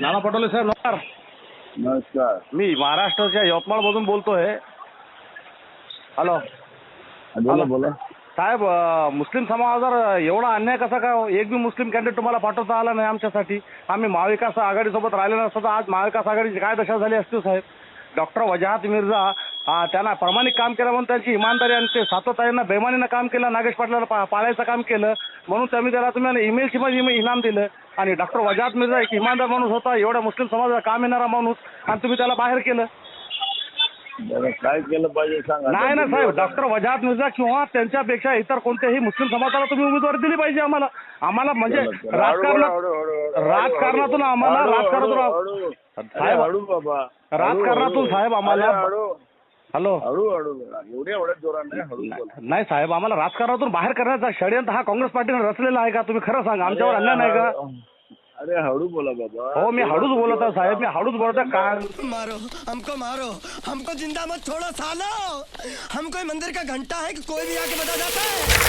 नाना पटोले साहेब नमस्कार. नमस्कार. मी महाराष्ट्राच्या यवतमाळमधून बोलतोय. हॅलो. बोला हॅलो. बोला. साहेब अं, मुस्लिम समाजावर एवढा अन्याय कसा काय एक बी मुस्लिम कॅन्डिडेट तुम्हाला पाठवता आला नाही आमच्यासाठी? आम्ही महाविकास आघाडीसोबत राहिले नसतो तर आज महाविकास आघाडीची काय दशा झाली असती हो साहेब? डॉक्टर वजाहत मिर्झा त्यांना प्रामाणिक काम केलं म्हणून त्यांची इमानदारी आणि ते सातत्यानं बेमानीनं काम केलं नागेश पाटलाला पा पाळायचं काम केलं. म्हणून त्यांनी त्याला तुम्हाला ईमेलची मध्ये इमे- इनाम दिलं. आणि डॉक्टर वजाहत मिर्झा एक इमानदार माणूस होता एवढ्या मुस्लिम समाजाला काम येणारा माणूस. आणि तुम्ही त्याला बाहेर केलं. बरं काय केलं पाहिजे सांगा. नाही ना साहेब. डॉक्टर वजाहत मिर्झा किंवा त्यांच्यापेक्षा इतर कोणत्याही मुस्लिम समाजाला तुम्ही उमेदवारी दिली पाहिजे आम्हाला. आम्हाला म्हणजे राजकारणात राजकारणातून आम्हाला राजकारणातून साहेब, राजकारणातून. साहेब आम्हाला- अरे, हळू. हॅलो. हळू हळू एवढ्या एवढ्या जोरात नाही हळू बोला. नाही साहेब आम्हाला राजकारणातून बाहेर करण्याचा षडयंत्र हा काँग्रेस पार्टीने रचलेला आहे का? तुम्ही खरं सांगा आमच्यावर अन्याय नाही का? अरे हळू बोला बाबा. हो मी हळूच बोलत आहे साहेब मी हळूच बोलत आहे. का मारो हमको मारो हमको जिंदा मत छोड़ो सालो। हम कोई मंदिर का घंटा है कि कोई भी आके बता जाता है?